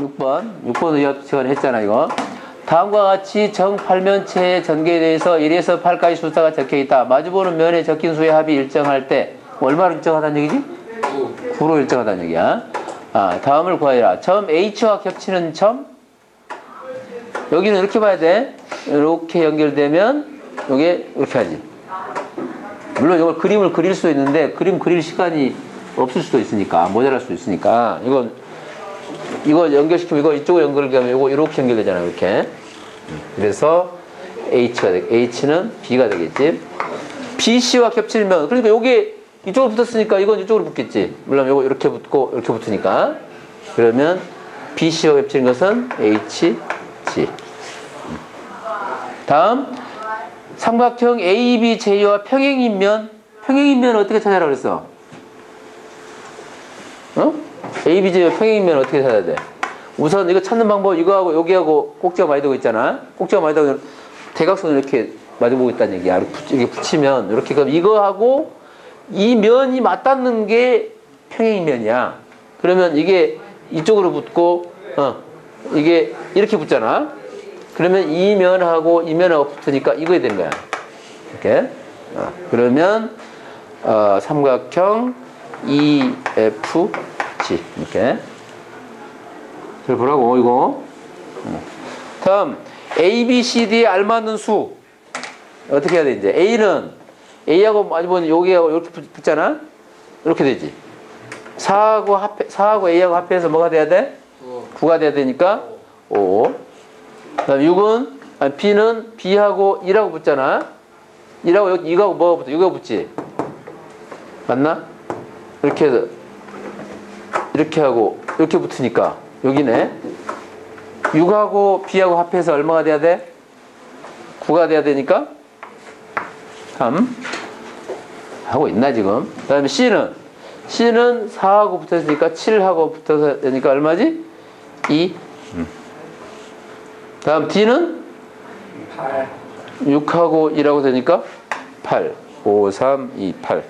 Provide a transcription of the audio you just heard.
6번. 6번 의학 시간에 했잖아, 이거. 다음과 같이 정팔면체의 전개에 대해서 1에서 8까지 숫자가 적혀 있다. 마주보는 면에 적힌 수의 합이 일정할 때 얼마로 일정하다는 얘기지? 9로 일정하다는 얘기야. 아, 다음을 구하여라. 점 H와 겹치는 점. 여기는 이렇게 봐야 돼. 이렇게 연결되면 이게 이렇게 하지. 물론 이걸 그림을 그릴 수 있는데 그림 그릴 시간이 없을 수도 있으니까 모자랄 수도 있으니까 이건 이거 연결시키면 이거 이쪽으로 연결되면 이거 이렇게 연결되잖아요 이렇게. 그래서 H가 되, H는 B가 되겠지. BC와 겹치면 그러니까 요게 이쪽으로 붙었으니까 이건 이쪽으로 붙겠지. 물론 요거 이렇게 붙고 이렇게 붙으니까. 그러면 BC와 겹치는 것은 HG 다음 삼각형 ABJ와 평행인면 평행인면 어떻게 찾아라 그랬어? 어? ABJ와 평행인면 어떻게 찾아야 돼? 우선 이거 찾는 방법 이거하고 여기하고 꼭지가 많이 되고 있잖아. 꼭지가 많이 되고 대각선을 이렇게 마주 보고 있다는 얘기야. 이렇게, 붙이면 이렇게 그럼 이거하고 이 면이 맞닿는 게 평행인면이야. 그러면 이게 이쪽으로 붙고 어 이게 이렇게 붙잖아. 그러면 이 면하고 이 면하고 붙으니까 이거야 되는 거야. 이렇게. 어, 그러면 어, 삼각형 EFG 이렇게. 잘 보라고 이거. 어. 다음 A, B, C, D에 알맞는 수 어떻게 해야 돼 이제 A는 A하고 마주 보면 여기하고 이렇게 붙- 붙잖아. 이렇게 되지. 4하고 합해 4하고 A하고 합해서 뭐가 돼야 돼? 9 가 돼야 되니까 5. 그다음 6은 아니, B는 B하고 1하고 붙잖아. 1하고 여기 이거하고 뭐가 붙어? 이거 붙지. 맞나? 이렇게 해서 이렇게 하고 이렇게 붙으니까 여기네. 6하고 B하고 합해서 얼마가 돼야 돼? 9가 돼야 되니까 3 하고 있나 지금? 그 다음에 C는 C는 4하고 붙었으니까 7하고 붙어서 되니까 얼마지? 2 다음 D는 8 6하고 1하고 되니까 8. 5, 3, 2, 8.